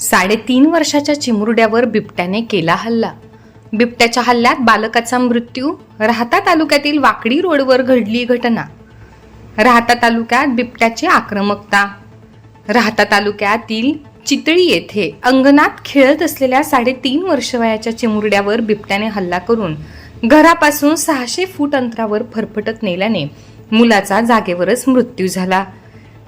साडेतीन वर्षाच्या चिमुरड्यावर बिबट्याने केला हल्ला. बिबट्याच्या हल्ल्यात बालकाचा मृत्यू राहता तालुक्यातील वाकडी रोडवर घडली घटना. राहता तालुक्यात बिबट्याची आक्रमकता. राहता तालुक्यातील चितळी येथे अंगणात खेळत असलेल्या साडेतीन वर्ष वयाच्या चिमुरड्यावर बिबट्याने हल्ला करून घरापासून सहाशे फूट अंतरावर फरफटत नेल्याने मुलाचा जागेवरच मृत्यू झाला.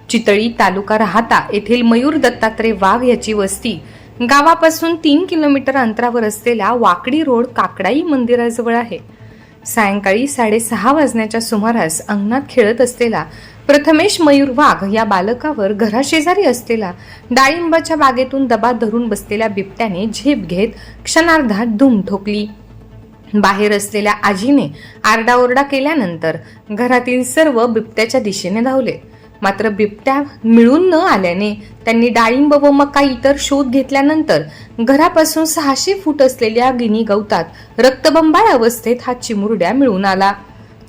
चितळी तालुका राहता. येथील मयूर दत्तात्रय वाघ याची वस्ती. गावापासून तीन किलोमीटर अंतरावर असलेल्या वाकडी रोड काकडाई मंदिराजवळ आहे. सायंकाळी साडेसहा वाजण्याच्या सुमारास अंगणात खेळत असलेला प्रथमेश मयूर वाघ या बालकावर घराशेजारी असलेला डाळिंबाच्या बागेतून दबा धरून बसलेल्या बिबट्याने झेप घेत क्षणार्धात धूम ठोकली. बाहेर असलेल्या आजीने आरडाओरडा केल्यानंतर घरातील सर्व बिबट्याच्या दिशेने धावले. मात्र बिबट्या मिळून न आल्याने त्यांनी डाळिंब व मका इतर शोध घेतल्यानंतर घरापासून सहाशे फूट असलेल्या गिनी गवतात रक्तबंबाळ अवस्थेत हा चिमुरड्या मिळून आला.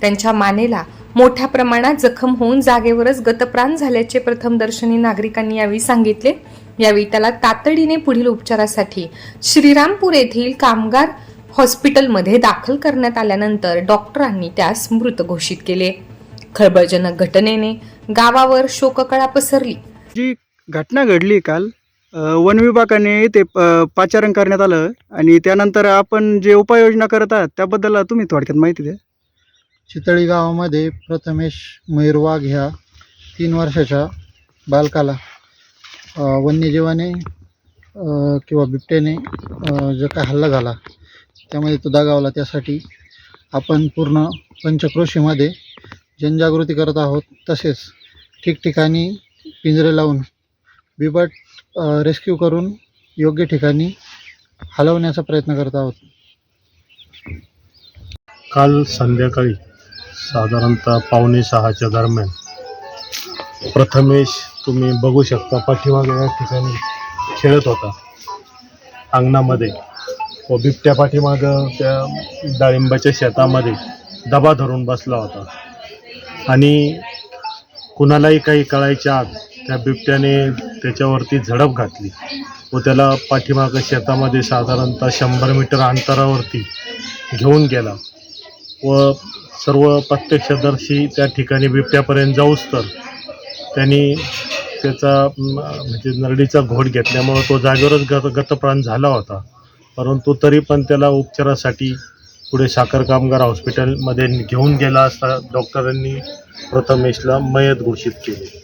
त्यांच्या मानेला मोठ्या प्रमाणात जखम होऊन जागेवरच गतप्राण झाल्याचे प्रथमदर्शनी नागरिकांनी यावेळी सांगितले. यावेळी त्याला तातडीने पुढील उपचारासाठी श्रीरामपूर येथील कामगार हॉस्पिटलमध्ये दाखल करण्यात आल्यानंतर डॉक्टरांनी त्यास मृत घोषित केले. खळबळजनक घटनेने गावावर शोककळा पसरली. जी घटना घडली काल वन विभागाने ते प- पाचारण करण्यात आलं आणि त्यानंतर आपण जे उपाययोजना करत आहात त्याबद्दल तुम्ही थोडक्यात माहिती द्या. चितळी गावामध्ये प्रथमेश मयूर वाघ ह्या तीन वर्षाच्या बालकाला वन्यजीवाने किंवा बिबट्याने जो काय हल्ला झाला त्यामध्ये तो दगावला. त्यासाठी आपण पूर्ण पंचक्रोशीमध्ये जनजागृती करत आहोत. तसेच ठिकठिकाणी पिंजरे लावून बिबट रेस्क्यू करून योग्य ठिकाणी हलवण्याचा प्रयत्न करत आहोत. काल संध्याकाळी साधारणतः पावणे सहाच्या दरम्यान प्रथमेश तुम्ही बघू शकता पाठीमागे या ठिकाणी खेळत होता. अंगणामध्ये व बिबट्या पाठीमागं त्या डाळिंबाच्या शेतामध्ये दबा धरून बसला होता. आणि कुणालाही काही कळायच्या आत त्या बिबट्याने त्याच्यावरती झडप घातली व त्याला पाठीमागं शेतामध्ये साधारणतः शंभर मीटर अंतरावरती घेऊन गेला व सर्व प्रत्यक्षदर्शी त्या ठिकाणी बिबट्यापर्यंत जाऊच तर त्यांनी त्याचा म्हणजे नरडीचा घोट घेतल्यामुळं तो जागेवरच गत गतप्राण झाला होता. परंतु तरी पण त्याला उपचारासाठी पुढे साखर कामगार हॉस्पिटलमध्ये घेऊन गेला असता डॉक्टरांनी प्रथमेशला मयत घोषित केले.